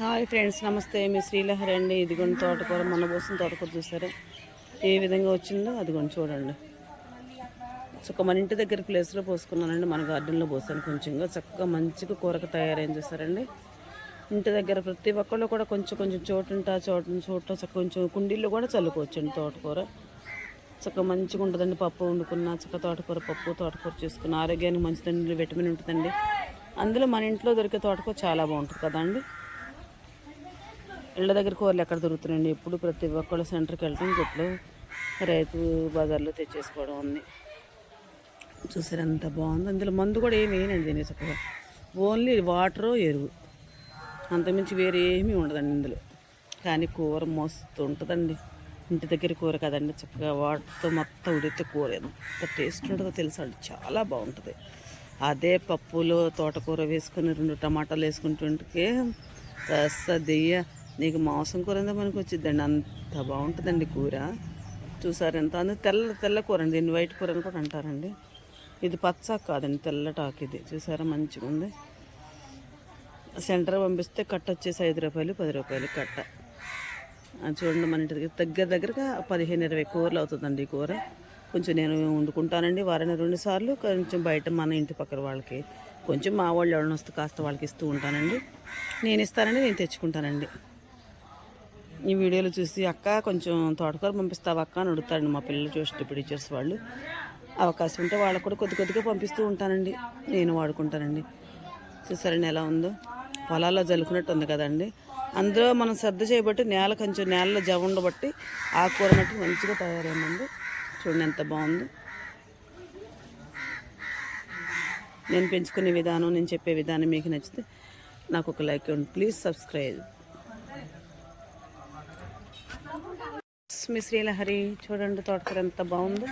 Hi friends నమస్తే. మీ శ్రీలహరి అండి. ఇదిగోండి తోటకూర మొన్న పోసిన తోటకూర చూసారా? ఏ విధంగా వచ్చిందో అదిగోండి చూడండి. చక్క మన ఇంటి దగ్గర ప్లేస్లో పోసుకున్నానండి. మన గార్డెన్లో పోసాను కొంచెంగా. చక్కగా మంచిగా కూరకు తయారైంది చూసారండి. ఇంటి దగ్గర ప్రతి ఒక్కళ్ళు కూడా కొంచెం కొంచెం చోటుంట చోటు చోట చక్క కొంచెం కుండీల్లో కూడా చల్లుకోవచ్చండి తోటకూర. చక్కగా మంచిగా ఉంటుందండి పప్పు వండుకున్న. చక్క తోటకూర పప్పు తోటకూర చేసుకున్న ఆరోగ్యానికి మంచిదండి విటమిన్ ఉంటుందండి. అందులో మన ఇంట్లో దొరికే తోటకూర చాలా బాగుంటుంది కదండి. ఇళ్ళ దగ్గర కూరలు ఎక్కడ దొరుకుతున్నాయండి? ఎప్పుడు ప్రతి ఒక్కళ్ళు సెంటర్కి వెళ్ళడం ఇప్పుడు రైతు బజార్లో తెచ్చేసుకోవడం ఉంది చూసారు ఎంత బాగుంది. అందులో మందు కూడా ఏమి వేయనండి దీని చక్కగా. ఓన్లీ వాటరు ఎరువు. అంతమించి వేరే ఏమీ ఉండదండి ఇందులో. కానీ కూర మస్తు ఉంటుందండి. ఇంటి దగ్గర కూర కదండి చక్కగా వాటితో మొత్తం ఉడితే కూర ఎంత టేస్ట్ ఉంటుందో తెలుసా అండి. చాలా బాగుంటుంది. అదే పప్పులో తోటకూర వేసుకొని రెండు టమాటాలు వేసుకుంటుంటే కాస్త దెయ్య నీకు మాంసం కూర ఎంత మనకు వచ్చిద్దండి. అంత బాగుంటుందండి కూర. చూసారు ఎంత? అందు తెల్ల తెల్ల కూర అండి. దీన్ని వైట్ కూర అని కూడా అంటారండి. ఇది పచ్చ కాదండి తెల్లటాకు ఇది. చూసారా మంచిగా ఉంది. సెంటర్ పంపిస్తే కట్ట వచ్చేసి ఐదు రూపాయలు పది రూపాయలు కట్ట. అది చూడండి మన ఇంటి దగ్గర దగ్గర దగ్గరగా పదిహేను ఇరవై కూరలు అవుతుందండి ఈ కూర. కొంచెం నేను వండుకుంటానండి. వారాన్ని రెండు సార్లు కొంచెం బయట మన ఇంటి పక్కన వాళ్ళకి. కొంచెం మా వాళ్ళు ఎవరైనా వస్తే కాస్త వాళ్ళకి ఇస్తూ ఉంటానండి. నేను ఇస్తానండి నేను తెచ్చుకుంటానండి. ఈ వీడియోలు చూసి అక్క కొంచెం తోటకూర పంపిస్తావా అక్క? అని అడుగుతారండి మా పిల్లలు చూసేటప్పుడు టీచర్స్ వాళ్ళు. అవకాశం ఉంటే వాళ్ళకు కూడా కొద్ది కొద్దిగా పంపిస్తూ ఉంటానండి. నేను వాడుకుంటానండి. చూసారండి ఎలా ఉందో? పొలాల్లో జల్లుకున్నట్టు ఉంది కదండి. అందులో మనం శ్రద్ధ చేయబట్టి నేల కొంచెం నేలలో జవ ఉండబట్టి ఆ కూర మట్టి మంచిగా తయారైందండి. చూడండి ఎంత బాగుంది. నేను పెంచుకునే విధానం నేను చెప్పే విధానం మీకు నచ్చితే నాకు ఒక లైక్ ఇవ్వండి. Please subscribe. మీ శ్రీలహరి చూడండి తోటకూర ఎంత బాగుందో.